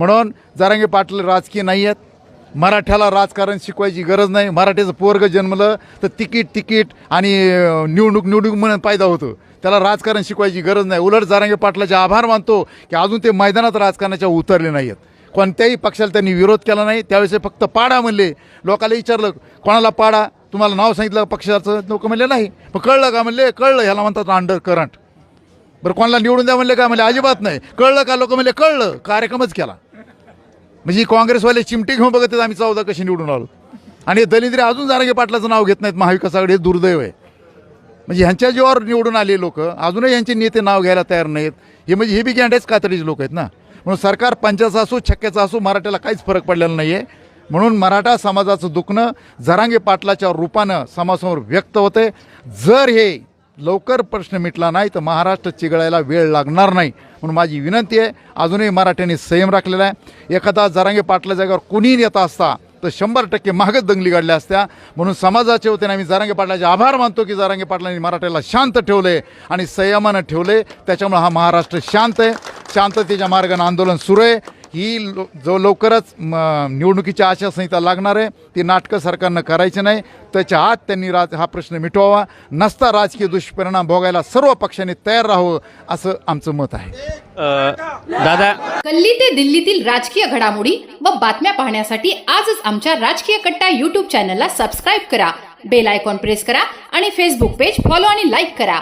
म्हणून जारांगे पाटील राजकीय नाही आहेत मराठ्याला राजकारण शिकवायची गरज नाही. मराठीचं पोरग जन्मलं तर तिकीट तिकीट आणि निवडणूक निवडणूक म्हणून फायदा होतो. त्याला राजकारण शिकवायची गरज नाही. उलट जारांगे पाटलाचे आभार मानतो की अजून ते मैदानात राजकारणाच्या उतरले नाही आहेत कोणत्याही पक्षाला त्यांनी विरोध केला नाही. त्यावेळेस फक्त पाडा म्हणले. लोकाला विचारलं कोणाला पाडा? तुम्हाला नाव सांगितलं पक्षाचं? लोक म्हणले नाही. मग कळलं का? म्हणले कळलं. ह्याला म्हणतात अंडर करंट बरं कोणाला निवडून द्या म्हणले का? म्हणले अजिबात नाही. कळलं का? लोक म्हणले कळलं. कार्यक्रमच केला. म्हणजे काँग्रेसवाले चिमटे घेऊन बघत आहेत आम्ही चौदा कशी निवडून आलो. आणि हे दलिंद्रे अजून जारांगे पाटलाचं नाव घेत नाहीत महाविकासाकडे हे दुर्दैव आहे. म्हणजे ह्यांच्या जीवावर निवडून आले लोक अजूनही यांचे नेते नाव घ्यायला तयार नाहीत. हे म्हणजे हे बी गँडेच कातडीचे लोक आहेत ना. म्हणून सरकार पंचाचं असो छक्क्याचं असो मराठ्याला काहीच फरक पडलेला नाही आहे म्हणून मराठा समाजाचं दुखणं जरांगे पाटलाच्या रूपानं समाजासमोर व्यक्त होते जर हे लवकर प्रश्न मिटला नाही तर महाराष्ट्र चिघळायला वेळ लागणार नाही. म्हणून माझी विनंती आहे अजूनही मराठ्यांनी संयम राखलेला आहे. एखादा जरांगे पाटला जागेवर कुणीही येत असता तर शंभर टक्के मागच दंगली काढल्या असत्या. म्हणून समाजाच्या वतीने आम्ही जारांगे पाटलाचे आभार मानतो की जारांगे पाटलांनी मराठ्याला शांत ठेवले आणि संयमानं ठेवले. त्याच्यामुळे हा महाराष्ट्र शांत आहे. शांततेच्या मार्गाने आंदोलन सुरू आहे. ही लो जो लवकरच म, निवडणुकीची आचारसंहिता लागणार आहे ती नाटकं सरकारनं करायची नाही. त्याच्या आत त्यांनी राज हा प्रश्न मिटवावा. नसता राजकीय दुष्परिणाम भोगायला सर्व पक्षांनी तयार राहावं असं आमचं मत आहे. दादा. कल्ली ते दिल्लीतील राजकीय घडामोडी व बातम्या पाहण्यासाठी आजच आमच्या राजकीय कट्टा युट्यूब चॅनलला सबस्क्राईब करा. बेल आयकॉन प्रेस करा आणि फेसबुक पेज फॉलो आणि लाईक करा.